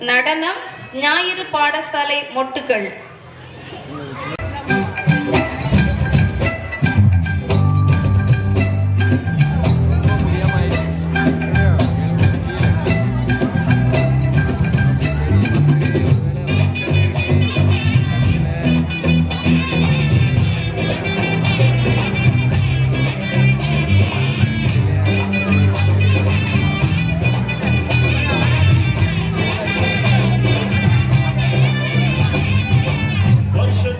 நடனம் ஞாயிறு பாடசாலை மொட்டுகள்.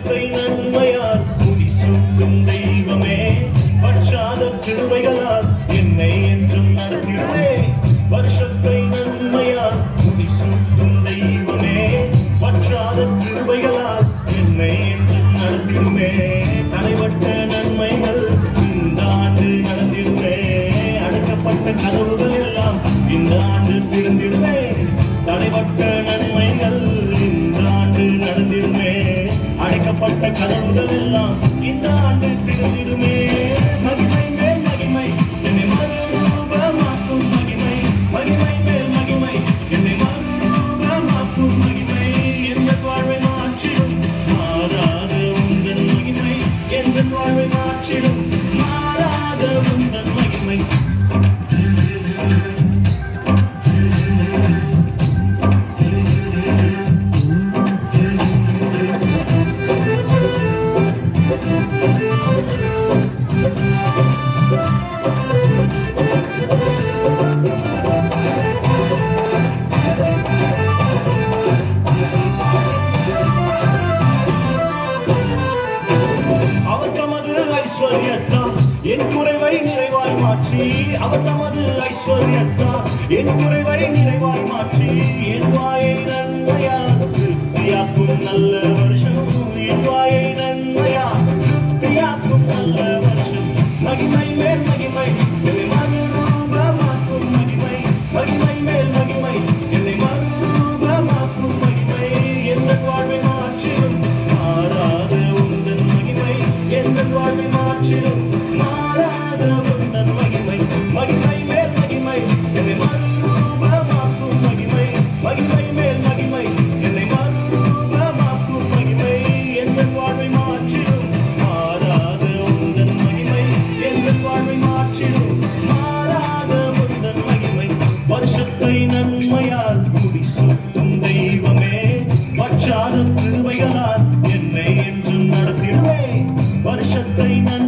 இயற்கை நன்மையால் துடி சூட்டும் தெய்வமே. பட்சாத கிருமைகளால் என்னை என்றும் நடத்திடுவே வருஷத்தை நன்மையால் துடி சூட்டும் தெய்வமே. பற்றாத கிருமைகளால் என்னை என்றும் நடத்திடுமே தலைவட்ட நன்மைகள் இந்த ஆண்டு நடந்திடுமே. அடக்கப்பட்ட கதவுகள் எல்லாம் இந்த ஆண்டு திறந்திடுமே தலைவட்ட நன்மை திறக்கப்பட்ட கதவுகள் எல்லாம் இந்த ஆண்டு திறந்திடுமே. மாற்றி அவர் தமது ஐஸ்வர்யத்தால் என் குறைவை நிறைவாய் மாற்றி என் வாயை நன்மையாக நல்லவர். அருக்கிருமைகளால் என்னை என்றும் நடத்திடுவே. வருஷத்தை நன்றி